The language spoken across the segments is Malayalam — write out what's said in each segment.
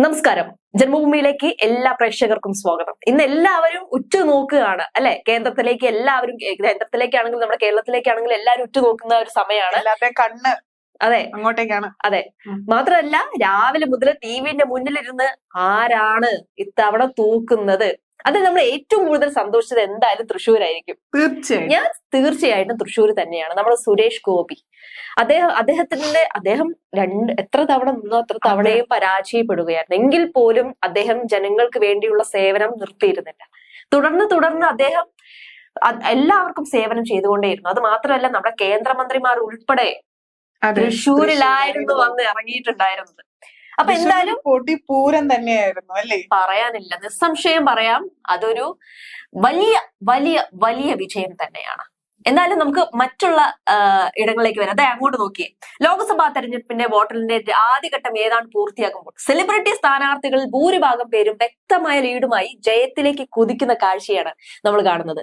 നമസ്കാരം. ജന്മഭൂമിയിലേക്ക് എല്ലാ പ്രേക്ഷകർക്കും സ്വാഗതം. ഇന്ന് എല്ലാവരും ഉറ്റുനോക്കുകയാണ് അല്ലെ? കേന്ദ്രത്തിലേക്ക് എല്ലാവരും കേന്ദ്രത്തിലേക്കാണെങ്കിലും നമ്മുടെ കേരളത്തിലേക്കാണെങ്കിലും എല്ലാവരും ഉറ്റുനോക്കുന്ന ഒരു സമയമാണ്. കണ്ണ് അതെ. അങ്ങോട്ടേക്കാണ്. അതെ. മാത്രമല്ല രാവിലെ മുതൽ ടി വിന്റെ മുന്നിലിരുന്ന് ആരാണ് ഇത്തവണ തൂക്കുന്നത്? അത് നമ്മൾ ഏറ്റവും കൂടുതൽ സന്തോഷിച്ചത് എന്തായാലും തൃശ്ശൂരായിരിക്കും. തീർച്ചയായും. ഞാൻ തീർച്ചയായിട്ടും തൃശ്ശൂർ തന്നെയാണ്. നമ്മുടെ സുരേഷ് ഗോപി. അദ്ദേഹം അദ്ദേഹത്തിന്റെ അദ്ദേഹം രണ്ട് എത്ര തവണ നിന്നോ അത്ര തവണയും പരാജയപ്പെടുകയായിരുന്നു. എങ്കിൽ പോലും അദ്ദേഹം ജനങ്ങൾക്ക് വേണ്ടിയുള്ള സേവനം നിർത്തിയിരുന്നില്ല. തുടർന്ന് തുടർന്ന് അദ്ദേഹം എല്ലാവർക്കും സേവനം ചെയ്തുകൊണ്ടേയിരുന്നു. അത് മാത്രമല്ല നമ്മുടെ കേന്ദ്രമന്ത്രിമാർ ഉൾപ്പെടെ തൃശ്ശൂരിലായിരുന്നു വന്ന് ഇറങ്ങിയിട്ടുണ്ടായിരുന്നത്. അപ്പൊ എന്തായാലും പൊടി പൂരം തന്നെയായിരുന്നു അല്ലേ? പറയാനില്ല. നിസ്സംശയം പറയാം അതൊരു വലിയ വലിയ വലിയ വിജയം തന്നെയാണ്. എന്നാലും നമുക്ക് മറ്റുള്ള ഇടങ്ങളിലേക്ക് വരാം. അതെ അങ്ങോട്ട് നോക്കിയേ. ലോക്സഭാ തെരഞ്ഞെടുപ്പിന്റെ വോട്ടലിന്റെ ആദ്യഘട്ടം ഏതാണ് പൂർത്തിയാകുമ്പോൾ സെലിബ്രിറ്റി സ്ഥാനാർത്ഥികളിൽ ഭൂരിഭാഗം പേരും വ്യക്തമായ ലീഡുമായി ജയത്തിലേക്ക് കുതിക്കുന്ന കാഴ്ചയാണ് നമ്മൾ കാണുന്നത്.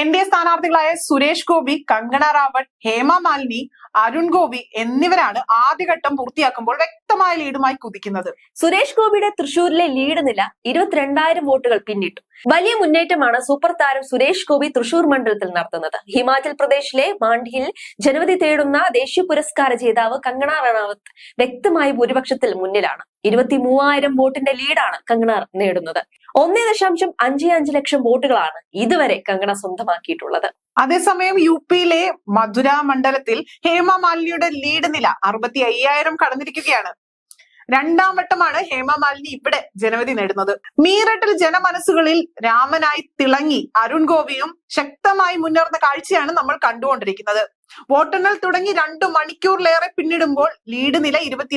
എൻ ഡി എ സ്ഥാനാർത്ഥികളായ സുരേഷ് ഗോപി കങ്കണ റാവൺ ഹേമ മാലിനി അരുൺ ഗോപി എന്നിവരാണ് ആദ്യഘട്ടം പൂർത്തിയാക്കുമ്പോൾ വ്യക്തമായ ലീഡുമായി കുതിക്കുന്നത്. സുരേഷ് ഗോപിയുടെ തൃശൂരിലെ ലീഡ് നില ഇരുപത്തിരണ്ടായിരം വോട്ടുകൾ പിന്നിട്ടു. വലിയ മുന്നേറ്റമാണ് സൂപ്പർ താരം സുരേഷ് ഗോപി തൃശൂർ മണ്ഡലത്തിൽ നടത്തുന്നത്. ഹിമാചൽ പ്രദേശിലെ മാണ്ഡിയിൽ ജനവധി തേടുന്ന ദേശീയ പുരസ്കാര ജേതാവ് കങ്കണ റണാവത്ത് വ്യക്തമായ ഭൂരിപക്ഷത്തിൽ മുന്നിലാണ്. ഇരുപത്തി മൂവായിരം വോട്ടിന്റെ ലീഡാണ് കങ്കണ നേടുന്നത്. ഒന്നേ ദശാംശം അഞ്ച് അഞ്ച് ലക്ഷം വോട്ടുകളാണ് ഇതുവരെ കങ്കണ സ്വന്തമാക്കിയിട്ടുള്ളത്. അതേസമയം യു പിയിലെ മധുര മണ്ഡലത്തിൽ ഹേമ മാലിനിയുടെ ലീഡ് നില അറുപത്തി അയ്യായിരം കടന്നിരിക്കുകയാണ്. രണ്ടാം വട്ടമാണ് ഹേമ മാലിനി ഇവിടെ ജനവിധി നേടുന്നത്. മീററ്റിൽ ജനമനസ്സുകളിൽ രാമനായി തിളങ്ങി അരുൺ ഗോപിയും ശക്തമായി മുന്നേറുന്ന കാഴ്ചയാണ് നമ്മൾ കണ്ടുകൊണ്ടിരിക്കുന്നത്. വോട്ടെണ്ണൽ തുടങ്ങി രണ്ടു മണിക്കൂറിലേറെ പിന്നിടുമ്പോൾ ലീഡ് നില ഇരുപത്തി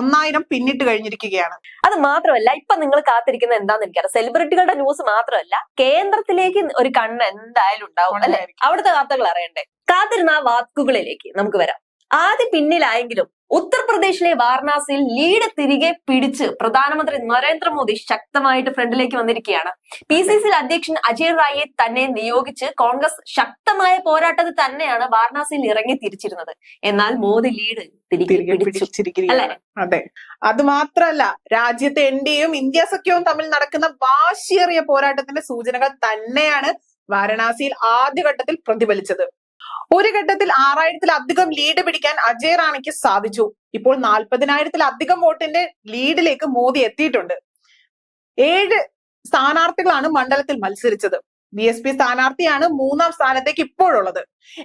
ഒന്നായിരം പിന്നിട്ട് കഴിഞ്ഞിരിക്കുകയാണ്. അത് മാത്രമല്ല ഇപ്പൊ നിങ്ങൾ കാത്തിരിക്കുന്നത് എന്താന്ന് എനിക്കറിയാം. സെലിബ്രിറ്റികളുടെ ന്യൂസ് മാത്രമല്ല കേന്ദ്രത്തിലേക്ക് ഒരു കണ്ണ് എന്തായാലും ഉണ്ടാവും അല്ലെ? അവിടുത്തെ വാർത്തകൾ അറിയണ്ടേ? കാത്തിരുന്ന ആ വാക്കുകളിലേക്ക് നമുക്ക് വരാം. ആദ്യം പിന്നിലായെങ്കിലും ഉത്തർപ്രദേശിലെ വാരണാസിയിൽ ലീഡ് തിരികെ പിടിച്ച് പ്രധാനമന്ത്രി നരേന്ദ്രമോദി ശക്തമായിട്ട് ഫ്രണ്ടിലേക്ക് വന്നിരിക്കുകയാണ്. പി സി സി അധ്യക്ഷൻ അജയ് റായിയെ തന്നെ നിയോഗിച്ച് കോൺഗ്രസ് ശക്തമായ പോരാട്ടത്തിൽ തന്നെയാണ് വാരണാസിയിൽ ഇറങ്ങി തിരിച്ചിരുന്നത്. എന്നാൽ മോദി ലീഡ് പിടിച്ചിരിക്കുകയാണ്. അതെ. അത് മാത്രല്ല രാജ്യത്തെ എൻ ഡിയും ഇന്ത്യ സഖ്യവും തമ്മിൽ നടക്കുന്ന വാശിയേറിയ പോരാട്ടത്തിന്റെ സൂചനകൾ തന്നെയാണ് വാരണാസിയിൽ ആദ്യഘട്ടത്തിൽ പ്രതിഫലിച്ചത്. ഒരു ഘട്ടത്തിൽ ആറായിരത്തിലധികം ലീഡ് പിടിക്കാൻ അജയ് റാണിക്ക് സാധിച്ചു. ഇപ്പോൾ നാൽപ്പതിനായിരത്തിലധികം വോട്ടിന്റെ ലീഡിലേക്ക് മോദി എത്തിയിട്ടുണ്ട്. ഏഴ് സ്ഥാനാർത്ഥികളാണ് മണ്ഡലത്തിൽ മത്സരിച്ചത്. ബി എസ് പി സ്ഥാനാർത്ഥിയാണ് മൂന്നാം സ്ഥാനത്തേക്ക് ഇപ്പോഴുള്ളത്.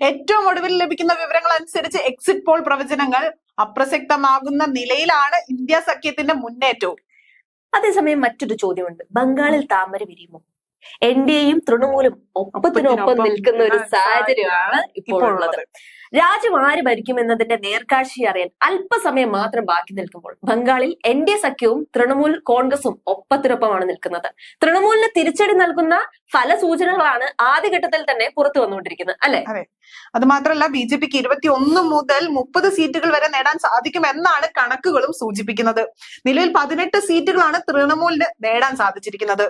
ഏറ്റവും ഒടുവിൽ ലഭിക്കുന്ന വിവരങ്ങൾ അനുസരിച്ച് എക്സിറ്റ് പോൾ പ്രവചനങ്ങൾ അപ്രസക്തമാകുന്ന നിലയിലാണ് ഇന്ത്യ സഖ്യത്തിന്റെ മുന്നേറ്റവും. അതേസമയം മറ്റൊരു ചോദ്യമുണ്ട്. ബംഗാളിൽ താമര വിരിയുമോ എൻ ഡി എയും തൃണമൂലും ഒപ്പത്തിനൊപ്പം നിൽക്കുന്ന ഒരു സാഹചര്യമാണ് ഇപ്പോൾ ഉള്ളത് രാജ്യം ആര് ഭരിക്കുമെന്നതിന്റെ നേർക്കാഴ്ച അറിയാൻ അല്പസമയം മാത്രം ബാക്കി നിൽക്കുമ്പോൾ ബംഗാളിൽ എൻ ഡി എ സഖ്യവും തൃണമൂൽ കോൺഗ്രസും ഒപ്പത്തിനൊപ്പമാണ് നിൽക്കുന്നത്. തൃണമൂലിന് തിരിച്ചടി നൽകുന്ന ഫലസൂചനകളാണ് ആദ്യഘട്ടത്തിൽ തന്നെ പുറത്തു വന്നുകൊണ്ടിരിക്കുന്നത് അല്ലെ? അത്. മാത്രമല്ല ബി ജെ പിക്ക് ഇരുപത്തി ഒന്ന് മുതൽ മുപ്പത് സീറ്റുകൾ വരെ നേടാൻ സാധിക്കും എന്നാണ് കണക്കുകളും സൂചിപ്പിക്കുന്നത്. നിലവിൽ പതിനെട്ട് സീറ്റുകളാണ് തൃണമൂലിന് നേടാൻ സാധിച്ചിരിക്കുന്നത്.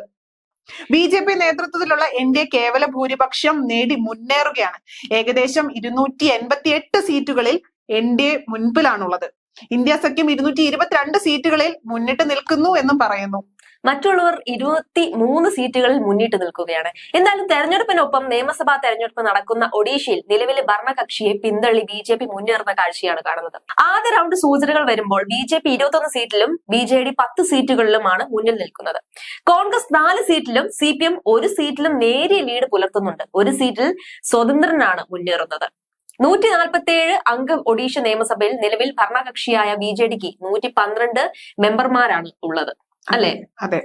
ബി ജെ പി നേതൃത്വത്തിലുള്ള എൻ ഡി എ കേവല ഭൂരിപക്ഷം നേടി മുന്നേറുകയാണ്. ഏകദേശം ഇരുന്നൂറ്റി എൺപത്തി എട്ട് സീറ്റുകളിൽ എൻ ഡി എ മുൻപിലാണുള്ളത്. ഇന്ത്യ സഖ്യം ഇരുന്നൂറ്റി ഇരുപത്തിരണ്ട് സീറ്റുകളിൽ മുന്നിട്ട് നിൽക്കുന്നു എന്നും പറയുന്നു. മറ്റുള്ളവർ ഇരുപത്തി മൂന്ന് സീറ്റുകളിൽ മുന്നിട്ട് നിൽക്കുകയാണ്. എന്തായാലും തെരഞ്ഞെടുപ്പിനൊപ്പം നിയമസഭാ തെരഞ്ഞെടുപ്പ് നടക്കുന്ന ഒഡീഷയിൽ നിലവിലെ ഭരണകക്ഷിയെ പിന്തള്ളി ബി ജെ പി മുന്നേറുന്ന കാഴ്ചയാണ് കാണുന്നത്. ആദ്യ റൗണ്ട് സൂചനകൾ വരുമ്പോൾ ബി ജെ പി ഇരുപത്തൊന്ന് സീറ്റിലും ബി ജെ ഡി പത്ത് സീറ്റുകളിലുമാണ് മുന്നിൽ നിൽക്കുന്നത്. കോൺഗ്രസ് നാല് സീറ്റിലും സി പി എം ഒരു സീറ്റിലും നേരിയ ലീഡ് പുലർത്തുന്നുണ്ട്. ഒരു സീറ്റിൽ സ്വതന്ത്രനാണ് മുന്നേറുന്നത്. നൂറ്റി നാൽപ്പത്തി ഏഴ് അംഗ ഒഡീഷ നിയമസഭയിൽ നിലവിൽ ഭരണകക്ഷിയായ ബി ജെ ഡിക്ക് നൂറ്റി പന്ത്രണ്ട് മെമ്പർമാരാണ് ഉള്ളത്. അല്ലെ? അതെ.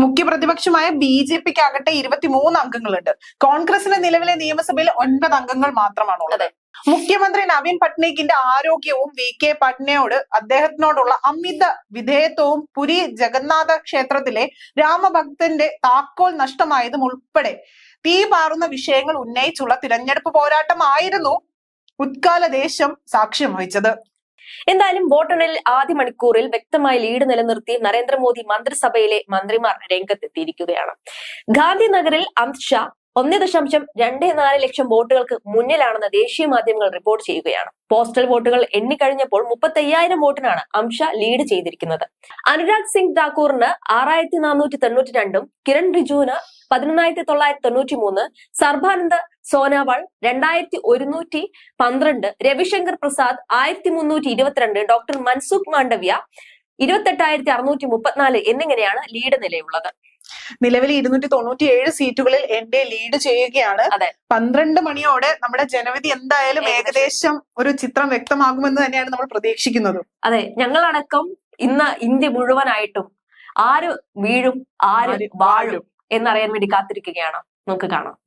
മുഖ്യ പ്രതിപക്ഷമായ ബി ജെ പിക്ക് ആകട്ടെ ഇരുപത്തിമൂന്ന് അംഗങ്ങളുണ്ട്. കോൺഗ്രസിന്റെ നിലവിലെ നിയമസഭയിൽ ഒൻപത് അംഗങ്ങൾ മാത്രമാണുള്ളത്. മുഖ്യമന്ത്രി നവീൻ പട്നായിക്കിന്റെ ആരോഗ്യവും വി കെ പട്നയോട് അദ്ദേഹത്തിനോടുള്ള അമിത വിധേയത്വവും പുരി ജഗന്നാഥ ക്ഷേത്രത്തിലെ രാമഭക്തന്റെ താക്കോൽ നഷ്ടമായതും ഉൾപ്പെടെ തീ പാറുന്ന വിഷയങ്ങൾ ഉന്നയിച്ചുള്ള തിരഞ്ഞെടുപ്പ് പോരാട്ടമായിരുന്നു ഉത്കാല ദേശം സാക്ഷ്യം വഹിച്ചത്. എന്തായാലും വോട്ടെണ്ണലിൽ ആദ്യ മണിക്കൂറിൽ വ്യക്തമായ ലീഡ് നിലനിർത്തി നരേന്ദ്രമോദി മന്ത്രിസഭയിലെ മന്ത്രിമാർ രംഗത്തെത്തിയിരിക്കുകയാണ്. ഗാന്ധിനഗറിൽ അമിത്ഷാ ഒന്ന് ദശാംശം രണ്ട് നാല് ലക്ഷം വോട്ടുകൾക്ക് മുന്നിലാണെന്ന് ദേശീയ മാധ്യമങ്ങൾ റിപ്പോർട്ട് ചെയ്യുകയാണ്. പോസ്റ്റൽ വോട്ടുകൾ എണ്ണിക്കഴിഞ്ഞപ്പോൾ മുപ്പത്തി അയ്യായിരം വോട്ടിനാണ് അംഷ ലീഡ് ചെയ്തിരിക്കുന്നത്. അനുരാഗ് സിംഗ് താക്കൂറിന് ആറായിരത്തി നാനൂറ്റി തൊണ്ണൂറ്റി രണ്ടും കിരൺ റിജുവിന് പതിനൊന്നായിരത്തി തൊള്ളായിരത്തി തൊണ്ണൂറ്റി മൂന്ന് സർബാനന്ദ് സോനാവാൾ രണ്ടായിരത്തി ഒരുന്നൂറ്റി പന്ത്രണ്ട് രവിശങ്കർ പ്രസാദ് ആയിരത്തി മുന്നൂറ്റി ഇരുപത്തിരണ്ട് ഡോക്ടർ മൻസുഖ് മാണ്ഡവ്യ ഇരുപത്തെട്ടായിരത്തി അറുന്നൂറ്റി മുപ്പത്തിനാല് എന്നിങ്ങനെയാണ് ലീഡ് നിലയുള്ളത്. നിലവിൽ ഇരുന്നൂറ്റി തൊണ്ണൂറ്റി ഏഴ് സീറ്റുകളിൽ എൻ ഡി എ ലീഡ് ചെയ്യുകയാണ്. അതെ. പന്ത്രണ്ട് മണിയോടെ നമ്മുടെ ജനവിധി എന്തായാലും ഏകദേശം. ഒരു ചിത്രം വ്യക്തമാകുമെന്ന് തന്നെയാണ് നമ്മൾ പ്രതീക്ഷിക്കുന്നത്. അതെ ഞങ്ങളടക്കം ഇന്ന് ഇന്ത്യ മുഴുവനായിട്ടും ആര് വീഴും ആര് വാഴും. എന്നറിയാൻ വേണ്ടി കാത്തിരിക്കുകയാണ്. നമുക്ക് കാണാം.